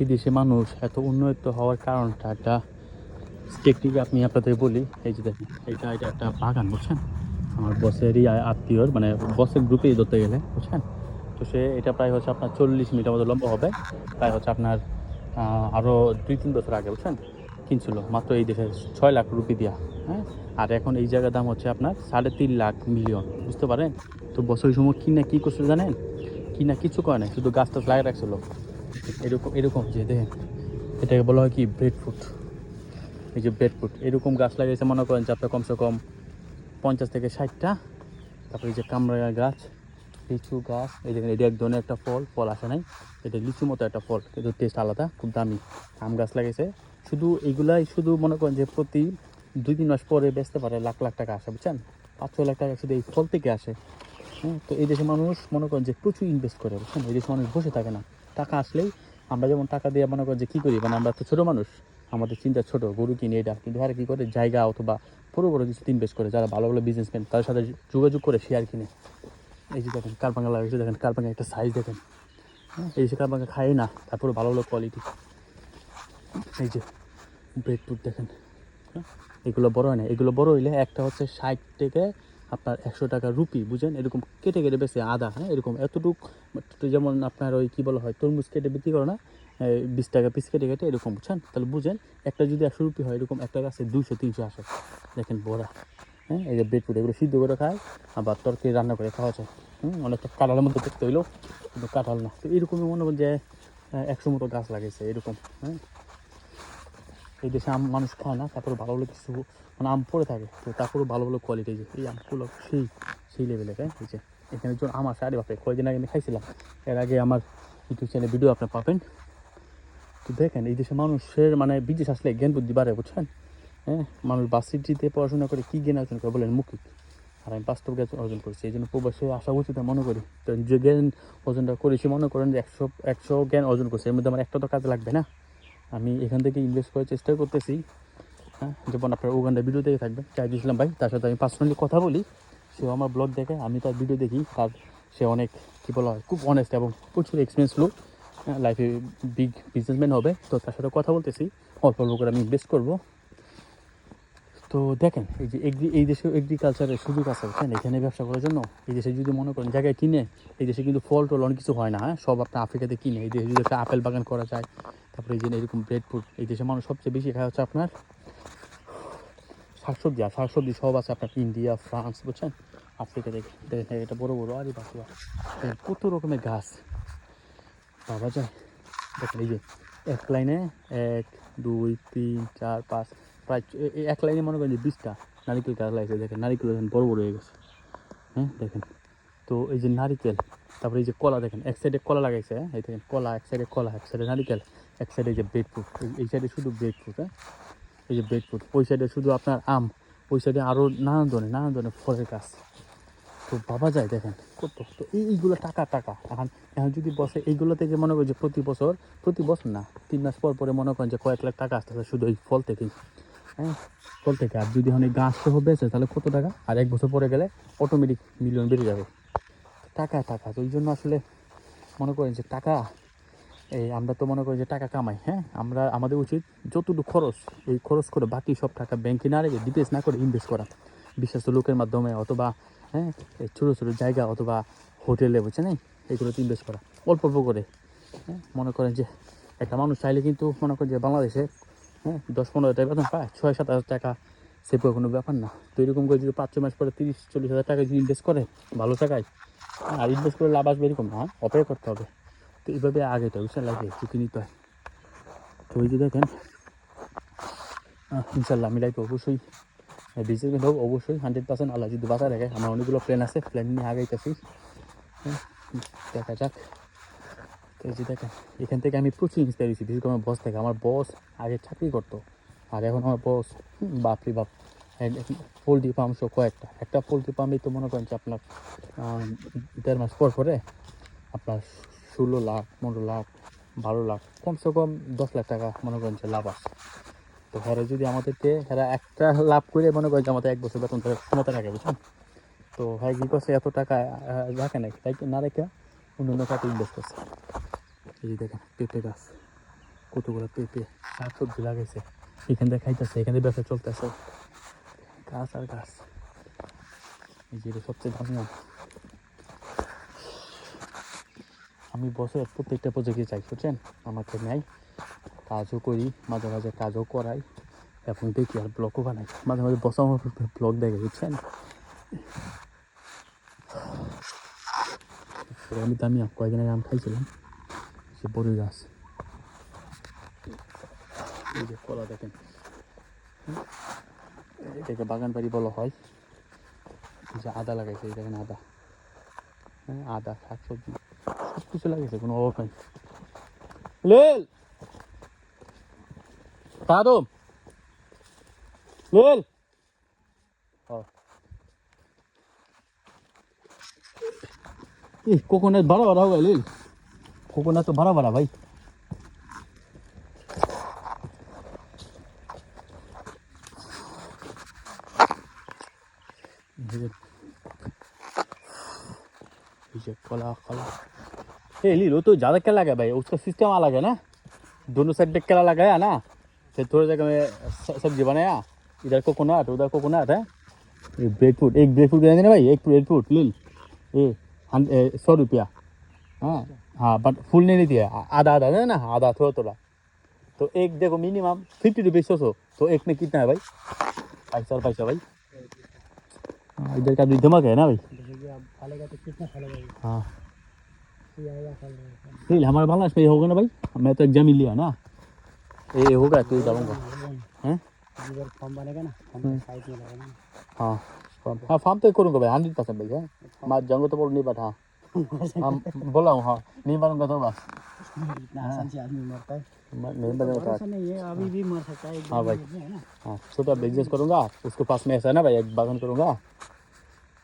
এই দেশে মানুষ? এত উন্নত হওয়ার কারণটা একটা টেকনিক আপনি আপনাদের বলি। এই যে দেখেন এটা এটা একটা বাগান, বুঝছেন? আমার বসেরই আত্মীয়র মানে বসের গ্রুপেই ধরতে গেলে, বুঝছেন? তো সে, এটা প্রায় হচ্ছে আপনার চল্লিশ মিটার মতো লম্বা হবে। প্রায় হচ্ছে আপনার আরও দুই তিন বছর আগে, বুঝছেন? কিনছিল, মাত্র এই দেশে ছয় লাখ রুপি দিয়া হ্যাঁ? আর এখন এই জায়গার দাম হচ্ছে আপনার সাড়ে তিন লাখ মিলিয়ন বুঝতে পারেন? তো বছরের সময় কিনা কী করছিল জানেন? কিনা কিছু করে নাই, শুধু গাছটা লাগিয়ে রাখছিল। এরকম এরকম যে দেখেন, এটাকে বলা হয় কি ব্রেড ফুড এই যে ব্রেড ফুড এরকম গাছ লাগিয়েছে মনে করেন যে আপনার কমসে কম পঞ্চাশ থেকে ষাটটা। তারপরে এই যে কামরাঙা গাছ, লিচু গাছ, এই দেখেন, এটা এক ধরনের একটা ফল ফল আসে নাই। এটা লিচু মতো একটা ফল, কিন্তু টেস্ট আলাদা, খুব দামি। আম গাছ লাগিয়েছে শুধু এগুলাই, শুধু মনে করেন যে প্রতি দুই তিন মাস পরে বেচতে পারে, লাখ লাখ টাকা আসে, বুঝছেন? পাঁচ, ছয় লাখ টাকা শুধু এই ফল থেকে আসে। হ্যাঁ তো এই দেশে মানুষ মনে করেন যে প্রচুর ইনভেস্ট করে, বুঝছেন? এই দেশে মানুষ বসে থাকে না। টাকা আসলেই আমরা যেমন টাকা দিয়ে মনে করি যে কী করি? মানে আমরা তো ছোটো মানুষ আমাদের চিন্তা ছোট গরু কিনে এটা কিন্তু হ্যাঁ কী করে? জায়গা অথবা বড় বড় কিছু ইনভেস্ট করে যারা ভালো ভালো বিজনেসম্যান তাদের সাথে যোগাযোগ করে শেয়ার কিনে। এই যে দেখেন কারবাঙ্গা লাগিয়েছে দেখেন কারবাঙ্গা একটা সাইজ দেখেন। হ্যাঁ এই যে কারবাঙ্গা খায় না তারপরে ভালো ভালো কোয়ালিটি এই যে ব্রেড দেখেন। হ্যাঁ, এগুলো বড় হয় না এগুলো বড় হইলে একটা হচ্ছে ষাট থেকে আপনার একশো টাকা রুপি, বুঝেন? এরকম কেটে কেটে বেশি আদা হ্যাঁ? এরকম এতটুক যেমন আপনার ওই কী বলা হয়, তরমুজ কেটে বিক্রি করে না বিশ টাকা পিস কেটে কেটে এরকম, বুঝছেন? তাহলে বুঝেন, একটা যদি একশো রুপি হয়, এরকম একটা গাছে দুশো তিনশো আসে। দেখেন বড়া হ্যাঁ? এই যে ফুড এগুলো সিদ্ধ করে খায়, আবার তরকারি রান্না করে খাওয়া যায়, হুম? অনেকটা কাঁঠালের মধ্যে দেখতে হইল কিন্তু কাঁঠাল না। তো এরকমই মনে করেন যে একশো মতো গাছ লাগিয়েছে এরকম হ্যাঁ? এই দেশে আম মানুষ খায় না, তারপরে ভালো ভালো কিছু মানে আম পড়ে থাকে, তো তারপরে ভালো ভালো কোয়ালিটি যে, এই আমগুলো সেই সেই লেভেলে তাই? এই যে, এখানে যখন আম আছে, আরে বাপরে, কয়েকদিন আগে আমি খাইছিলাম, এর আগে আমার ইউটিউব চ্যানেলে ভিডিও আপনি পাবেন। তো দেখেন, এই দেশে মানুষের মানে বিদেশ আসলে জ্ঞান বুদ্ধি বাড়ে, বুঝছেন? হ্যাঁ মানুষ বাসিটিতে পড়াশোনা করে কী জ্ঞান অর্জন করে বলেন মুখিক। আর আমি বাস্তব জ্ঞান অর্জন করেছি, এই জন্য প্রবাসে আসা উচিত মনে করি। তো যে জ্ঞান অর্জনটা করেছি, মনে করেন যে একশো একশো জ্ঞান অর্জন করছি, এর মধ্যে আমার একটা তো কাজে লাগবে না। আমি এখান থেকে ইনভেস্ট করার চেষ্টা করতেছি। হ্যাঁ যেমন আপনার উগান্ডা ভিডিও দেখে থাকবেন, চাই দিয়েছিলাম ভাই, তার সাথে আমি পার্সোনালি কথা বলি। সেও আমার ব্লগ দেখে, আমি তার ভিডিও দেখি, তার সে অনেক, কী বলা হয়, খুব অনেস্ট এবং প্রচুর এক্সপিরিয়েন্স লোক। লাইফে বিগ বিজনেসম্যান হবে, তো তার সাথে কথা বলতেছি, অল্প অল্প করে আমি ইনভেস্ট করব। তো দেখেন, এই যে এগ্রি এই দেশে এগ্রিকালচারের সুযোগ আছে, বুঝছেন? এখানে ব্যবসা করার জন্য, এই দেশে যদি মনে করেন, জায়গায় কিনে, এই দেশে কিন্তু ফল টল অনেক কিছু হয় না হ্যাঁ? সব আপনার আফ্রিকাতে কিনে, এই দেশে যদি একটা আপেল বাগান করা যায় তারপরে এই যে এরকম ব্রেড ফুড এই দেশে মানুষ সবচেয়ে বেশি খায় হচ্ছে আপনার শাকসবজি, আর শাকসবজি সব আছে আপনার ইন্ডিয়া, ফ্রান্স, বুঝছেন? আফ্রিকা থেকে। দেখেন এটা বড় বড় আরে বাবা কত রকমের গাছ। বাবা যায়। দেখেন এই যে এক লাইনে এক, দুই, তিন, চার, পাঁচ, প্রায় এক লাইনে মনে করেন যে বিশটা নারিকেল গাছ লাগছে দেখেন নারিকেল দেখেন বড় বড় হয়ে গেছে। হ্যাঁ দেখেন। তো এই যে নারিকেল, তারপরে এই যে কলা, দেখেন এক সাইডে কলা লাগাইছে হ্যাঁ? এই দেখেন কলা, এক সাইডে কলা, এক সাইডে নারিকেল। এক সাইডে যে ব্রেড ফ্রুট এই সাইডে শুধু ব্রেড ফ্রুট হ্যাঁ? এই যে ব্রেড ফ্রুট ওই সাইডে শুধু আপনার আম, ওই সাইডে আরও নানান ধরনের নানান ধরনের ফলের গাছ। তো বাবা যায় দেখেন, কত তো এই, এইগুলো টাকা টাকা। এখন এখন যদি বসে এইগুলো থেকে মনে করেন যে প্রতি বছর প্রতি বছর না, তিন মাস পর পরে মনে করেন যে কয়েক লাখ টাকা আসতেছে শুধু এই ফল থেকেই হ্যাঁ? ফল থেকে। আর যদি এখন এই গাছ সহ বেঁচে, তাহলে কত টাকা? আর এক বছর পরে গেলে অটোমেটিক মিলিয়ন বেড়ে যাবে। টাকা টাকা। তো ওই জন্য আসলে মনে করেন যে টাকা এই আমরা তো মনে করি যে টাকা কামাই হ্যাঁ? আমরা আমাদের উচিত যতটুকু খরচ এই খরচ করে বাকি সব টাকা ব্যাংকে না রেখে ডিপেন্স না করে ইনভেস্ট করা। বিশ্বস্ত লোকের মাধ্যমে অথবা হ্যাঁ এই ছোটো ছোটো জায়গা অথবা হোটেলে বুঝছে নেই এগুলোতে ইনভেস্ট করা। অল্প অল্প করে হ্যাঁ? মনে করেন যে একটা মানুষ চাইলে কিন্তু মনে করেন যে বাংলাদেশে হ্যাঁ দশ পনেরো হাজার বেতন পায় ছয় সাত হাজার টাকা সেভ করে কোনো ব্যাপার না। তো এরকম করে যদি পাঁচ ছ মাস পরে তিরিশ চল্লিশ হাজার টাকা যদি ইনভেস্ট করে ভালো টাকায় আর ইনভেস্ট করে লাভ আসবে এরকম না হ্যাঁ, অপেক্ষা করতে হবে। তো এইভাবে আগে তো বুঝছেন লাগে ঝুঁকি নিতে হয় তো ওই যে দেখেন ইনশাল্লাহ আমি লাইফে অবশ্যই বিজনেসম্যান হোক অবশ্যই হান্ড্রেড পার্সেন্ট আল্লাহ যদি বাঁচা রাখে। আমার অনেকগুলো প্ল্যান আছে প্ল্যান নিয়ে আগাইতেছি হ্যাঁ, দেখা যাক। তো যে দেখেন এখান থেকে আমি প্রচুর ইন্সপায়ার হয়েছি বিশেষ করে আমার বস থেকে। আমার বস আগে চাকরি করতো আর এখন আমার বস বাপরে বাপ। পোলট্রি ফার্ম সহ কয়েকটা। একটা পোলট্রি ফার্মেই তো মনে করেন যে আপনার দেড় মাস পর পরে আপনার ষোলো লাখ, পনেরো লাখ, বারো লাখ, কমসে কম দশ লাখ টাকা মনে করেন যে লাভ আসে তো হেরা যদি আমাদেরকে, হেরা একটা লাভ করে মনে করেন যে আমাদের এক বছর বেতন ক্ষমতা রাখে, বুঝছেন? তো হ্যাঁ কী করছে, এত টাকা রাখে নাকি তাই না রেখে অন্য খাতে ইনভেস্ট করছে। এই যে দেখেন, পেঁপে গাছ, কতগুলো পেঁপে, শাক সবজি লাগাইছে, এখান থেকে খাইতেছে, এখান থেকে ব্যবসা চলতেছে। গাছ আর গাছ, এই যে সবচেয়ে দামি আম। আমি বছর প্রত্যেকটা প্রজেক্টে চাই, বুঝছেন? আমাকে নেয়, কাজও করি, মাঝে মাঝে কাজও করাই, এবং দেখি আর ব্লগও বানাই। মাঝে মাঝে বসে আমার ব্লগ দেখে, বুঝছেন? তো আমি কয়েকদিন আগে আম খাইছিলাম, সে বড়ই গাছ। এই যে কলা দেখেন। এটাকে বাগান বাড়ি বলা হয়। যে আদা লাগাইছে, এই দেখেন আদা। হ্যাঁ আদা শাক সবজি সব কিছু লাগাইছে কোনো অভাব নাই লেল কাদম লেল कोकोनट बड़ा बड़ा होगा लील कोकोनट तो बड़ा बड़ा भाई ये कला कला ए लील तो ज़्यादा क्या लगा भाई? उसका सिस्टम अलग है ना? दोनों साइड पे केला लगाया ना? फिर थोड़ी जगह में सब्ज़ी बनाया। इधर कोकोनट उधर कोकोनट है? एक ब्रेड फ्रूट एक ब्रेड फ्रूट देंगे ना भाई? एक ब्रेड फ्रूट लील ये ए, सौ रुपया। हाँ हाँ बट फुल नहीं लेती है। आधा आधा है ना? आधा थोड़ा थोड़ा। तो एक देखो मिनिमम फिफ्टी रुपीज़ सौ सौ। तो एक में कितना है भाई? पैसा और पैसा भाई। हाँ, इधर का भी धमक है ना भाई? तो कितना हाँ। ये फल हमारे बांग्लादेश में ये होगा ना भाई? मैं तो एग्ज़ाम ही लिया ना। ये होगा तो जाऊँगा हैं फॉर्म बनेगा ना हाँ। फार्म हाँ फार्म तो करूँगा भाई हंड्रेड परसेंट भाई है मैं जाऊँगा तो बोल, नहीं बट हाँ हाँ बोला हूँ हाँ। नहीं बनूँगा तो बस। इतना आसान से आदमी मरता है है है हाँ भाई। है हाँ छोटा बिज़नेस करूँगा। उसके पास में ऐसा है ना भाई बागान करूँगा।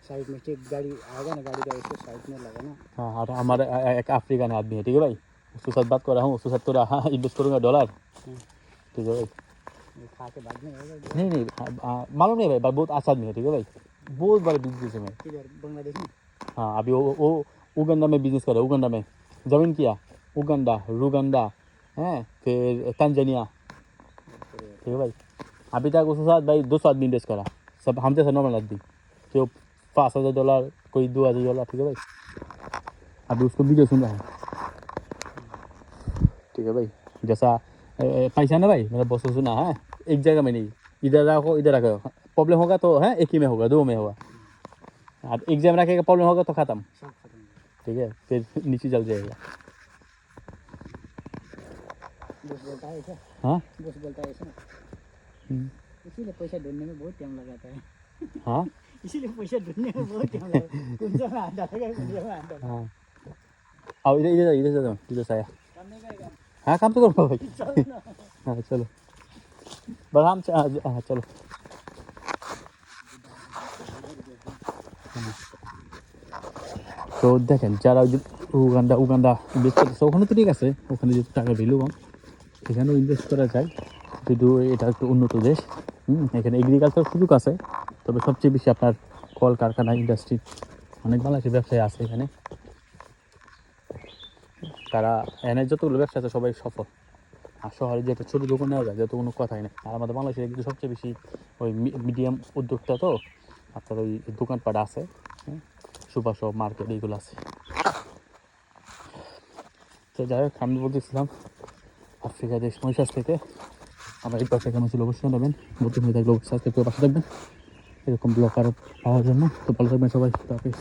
साइड में एक गाड़ी आएगा ना गाड़ी का उसको साइड में लगा ना। हाँ और हमारे एक अफ्रीकन आदमी है ठीक है भाई? उसके साथ बात कर रहा हूँ उसके साथ थोड़ा हाँ इन्वेस्ट करूँगा डॉलर। ठीक है भाई। खा के बाद में नहीं नहीं हाँ, हाँ, मालूम नहीं भाई बहुत अच्छा आदमी है ठीक है भाई? बहुत बड़ा बिज़नेस है मैं बांग्लादेश? में हाँ अभी वो वो उगंडा में बिज़नेस कर करे उगंडा में। ज़मीन किया? उगंडा रुगंडा हैं? फिर तंजनिया ठीक है भाई। अभी तक उसके साथ भाई दो सौ आदमी इन्वेस्ट करा। सब हमसे जैसा नॉर्मल आदमी। जो पाँच हज़ार डॉलर कोई दो हज़ार डॉलर ठीक है भाई। अभी उसको वीडियो सुन रहा है। ठीक है भाई जैसा पैसा ना भाई बॉस को सुना है? एक जगह में नहीं इधर रखो इधर रखो। प्रॉब्लम होगा तो है एक ही में होगा दो में होगा। अब एक जगह रखेगा प्रॉब्लम होगा तो ख़त्म। हो ठीक है फिर नीचे चल जाएगा बोलता है हाँ? बोलता है ना हम्म, पैसा ढूँढने में बहुत टाइम लगाता है। हाँ? इसीलिए पैसा ढूंढने में बहुत टाइम लगता है कौन सा में हाथ डालेगा कौन सा में हाथ डालेगा हाँ आओ इधर इधर इधर से इधर से आया करने का है हाँ काम तो करो भाई चलो ना हाँ चलो बस हम च- हाँ हाँ, चलो তো দেখেন যারা ওই যে উগান্ডা উগান্ডা ইনভেস্ট করতেছে ওখানে তো ঠিক আছে ওখানে যেহেতু টাকা ভ্যালু কম এখানেও ইনভেস্ট করা যায় যদিও এটা একটু উন্নত দেশ হুম এখানে এগ্রিকালচার সুযোগ আছে তবে সবচেয়ে বেশি আপনার কল কারখানা ইন্ডাস্ট্রি অনেক বাংলাদেশের ব্যবসায়ী আছে এখানে। তারা এনে যতগুলো ব্যবসা আছে, সবাই সফল। আর শহরে যে একটা ছোটো দোকান নেওয়া যায় যত কোনো কথাই নেই। আর আমাদের বাংলাদেশে কিন্তু সবচেয়ে বেশি ওই মিডিয়াম উদ্যোক্তা তো, আপনার ওই দোকানপাট আছে হ্যাঁ? সুপার শপ, মার্কেট, এইগুলো আছে। তো যাই হোক, আমি বলতেছিলাম, আফ্রিকা দেশ, মহিষাস থেকে। আমার এই পাশে কেমন ছিল অবশ্যই নেবেন নতুন হয়ে থাকলে পাশে থাকবেন। এরকম ব্লগ আরও পাওয়ার জন্য তো ভালো থাকবেন সবাই হাফিজ